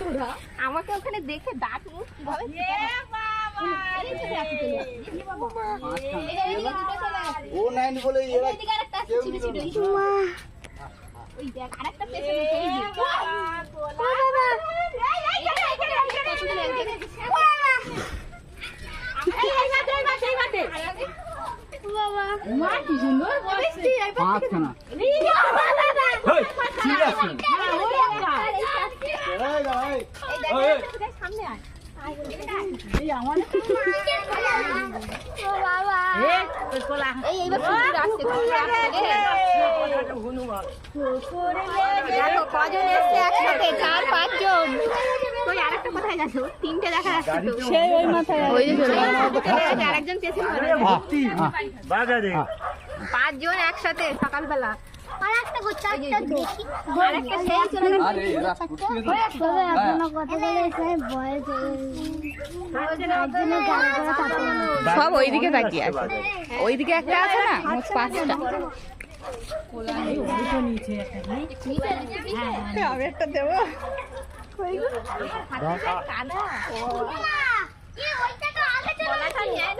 তোরা আমাকে ওখানে দেখে দাঁত মুখ কীভাবে ও নাইনি বলে এরা কেউ নিল না। ওই দেখ আরেকটা পেছনে এই যে। পাঁচখানা ঠিক আছে তিনটে দেখা যাচ্ছে। পাঁচজন একসাথে সকালবেলা তো- করা তারপরে সব ওইদিকে তাকিয়ে আছে। ওইদিকে একটা আছে না? পাঁচটা। না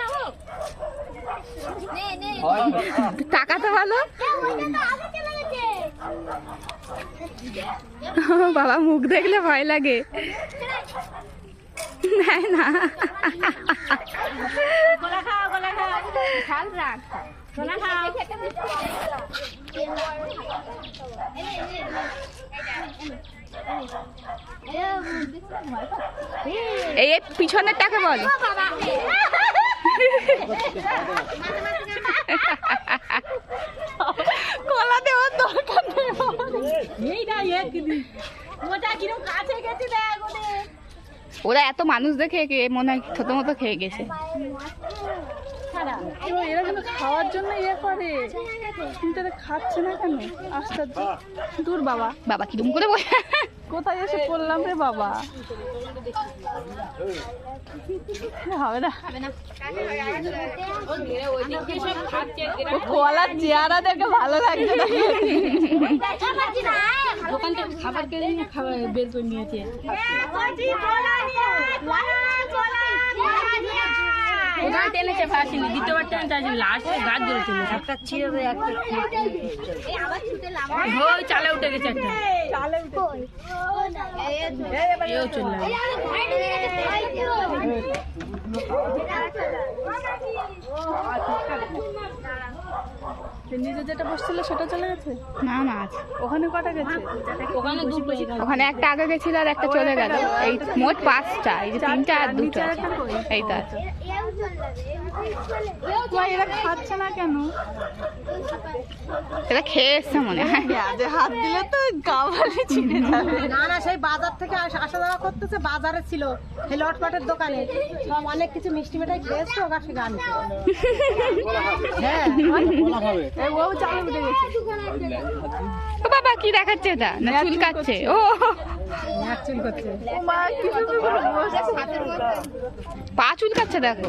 হোক নে নে হয়। ভালো বাবা মুখ দেখলে ভয় লাগে। না। এই এই পিছনেরটাকে বল। কলা ওরা এত মানুষ দেখে কে মনে হয় ছোট মতো খেয়ে গেছে। এরা কিন্তু খাওয়ার জন্য ইয়ে করে। কিন্তু খাচ্ছে না কেন? আশ্চর্য দূর বাবা। বাবা কিরম করে বলে কোথায় এসে পড়লাম রে বাবা? হবে না। কলার চেহারা দেখে ভালো লাগছে না। দোকান থেকে খাবার কিনে খাবার বের করে নিয়েছে? ওখানে টেনেছে ফাঁসিনি দ্বিতীয়বার টেনে চাইছিল লাস্টে গাছ একটা ছিঁড়ে ওই চালে উঠে গেছে একটা। এও চলে নিজে যেটা বসছিল সেটা চলে গেছে? না না আছে। ওখানে কটা গেছে? ওখানে দুটো ওখানে একটা আগে গেছিল আর একটা চলে গেল। এই মোট পাঁচটা এই যে তিনটা আর দুটো নিচে আছে এই তো আছে। কই, এরা খাচ্ছে না কেন? এটা খেয়ে এসছে মনে হয়। পেঁয়াজে হাত দিলে তো গাওয়ালে ছিঁড়ে যাবে। না না সেই বাজার থেকে আসা যাওয়া করতেছে বাজারে ছিল সেই লটপাটের দোকানে। সব অনেক কিছু মিষ্টি মিঠাই খেয়েছে ওগা সে গান হ্যাঁ ও চালে উঠে গেছে। বাবা কি দেখাচ্ছে এটা? না চুল কাটছে ও। পা চুল কাটছে দেখো।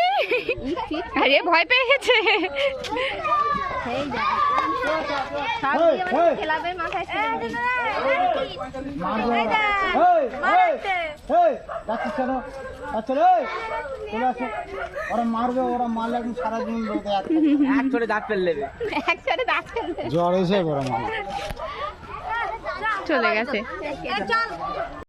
আরে ভয় পেয়ে গেছে? চলে গেছে। চল।